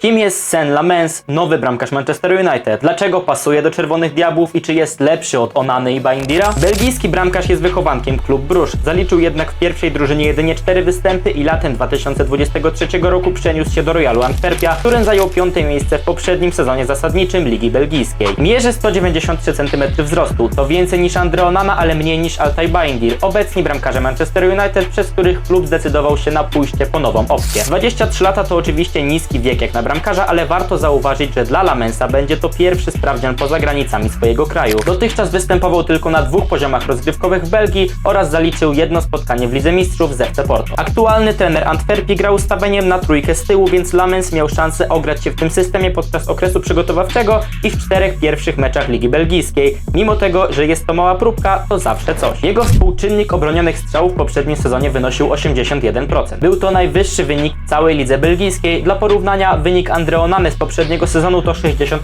Kim jest Sen Lamens, nowy bramkarz Manchester United? Dlaczego pasuje do Czerwonych Diabłów i czy jest lepszy od Onany i Baindira? Belgijski bramkarz jest wychowankiem klub Brusz. Zaliczył jednak w pierwszej drużynie jedynie 4 występy i latem 2023 roku przeniósł się do Royalu Antwerpia, którym zajął piąte miejsce w poprzednim sezonie zasadniczym Ligi Belgijskiej. Mierzy 193 cm wzrostu, to więcej niż Andre Onana, ale mniej niż Altaj Baindir, obecni bramkarze Manchester United, przez których klub zdecydował się na pójście po nową opcję. 23 lata to oczywiście niski wiek jak na bramkarza, ale warto zauważyć, że dla Lamensa będzie to pierwszy sprawdzian poza granicami swojego kraju. Dotychczas występował tylko na dwóch poziomach rozgrywkowych w Belgii oraz zaliczył jedno spotkanie w Lidze Mistrzów z FC Porto. Aktualny trener Antwerpii grał ustawieniem na trójkę z tyłu, więc Lamens miał szansę ograć się w tym systemie podczas okresu przygotowawczego i w czterech pierwszych meczach Ligi Belgijskiej. Mimo tego, że jest to mała próbka, to zawsze coś. Jego współczynnik obronionych strzałów w poprzednim sezonie wynosił 81%. Był to najwyższy wynik całej lidze belgijskiej. Dla porównania wynik Andre Onany z poprzedniego sezonu to 68%.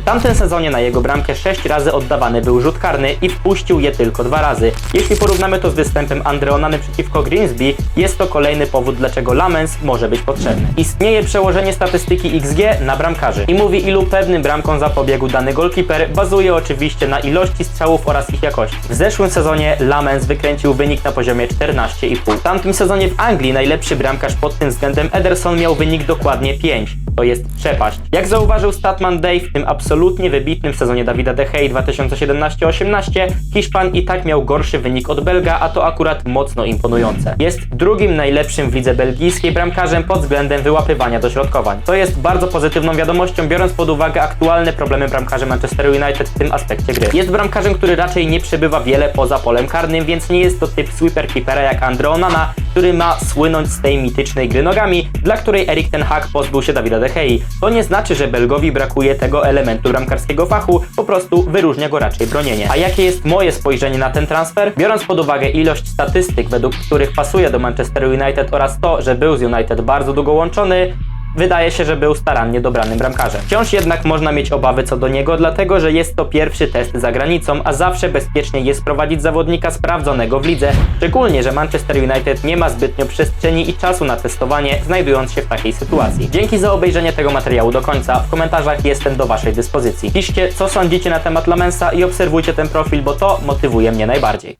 W tamtym sezonie na jego bramkę 6 razy oddawany był rzut karny i wpuścił je tylko dwa razy. Jeśli porównamy to z występem Andre Onany przeciwko Greensby, jest to kolejny powód, dlaczego Lamens może być potrzebny. Istnieje przełożenie statystyki XG na bramkarzy i mówi ilu pewnym bramkom zapobiegł dany golkiper, bazuje oczywiście na ilości strzałów oraz ich jakości. W zeszłym sezonie Lamens wykręcił wynik na poziomie 14,5. W tamtym sezonie w Anglii najlepszy bramkarz pod tym względem Ederson miał wynik dokładnie 5. To jest przepaść. Jak zauważył Statman Dave w tym absolutnie wybitnym sezonie Dawida De Gea 2017-18, Hiszpan i tak miał gorszy wynik od Belga, a to akurat mocno imponujące. Jest drugim najlepszym w lidze belgijskiej bramkarzem pod względem wyłapywania dośrodkowań. To jest bardzo pozytywną wiadomością, biorąc pod uwagę aktualne problemy bramkarzy Manchester United w tym aspekcie gry. Jest bramkarzem, który raczej nie przebywa wiele poza polem karnym, więc nie jest to typ sweeper keepera jak Andre Onana, który ma słynąć z tej mitycznej gry nogami, dla której Erik ten Hag pozbył się Dawida De Gei. To nie znaczy, że Belgowi brakuje tego elementu bramkarskiego fachu, po prostu wyróżnia go raczej bronienie. A jakie jest moje spojrzenie na ten transfer? Biorąc pod uwagę ilość statystyk, według których pasuje do Manchester United oraz to, że był z United bardzo długo łączony, Wydaje się, że był starannie dobranym bramkarzem. Wciąż jednak można mieć obawy co do niego, dlatego że jest to pierwszy test za granicą, a zawsze bezpiecznie jest prowadzić zawodnika sprawdzonego w lidze, szczególnie, że Manchester United nie ma zbytnio przestrzeni i czasu na testowanie, znajdując się w takiej sytuacji. Dzięki za obejrzenie tego materiału do końca. W komentarzach jestem do Waszej dyspozycji. Piszcie, co sądzicie na temat Lamensa i obserwujcie ten profil, bo to motywuje mnie najbardziej.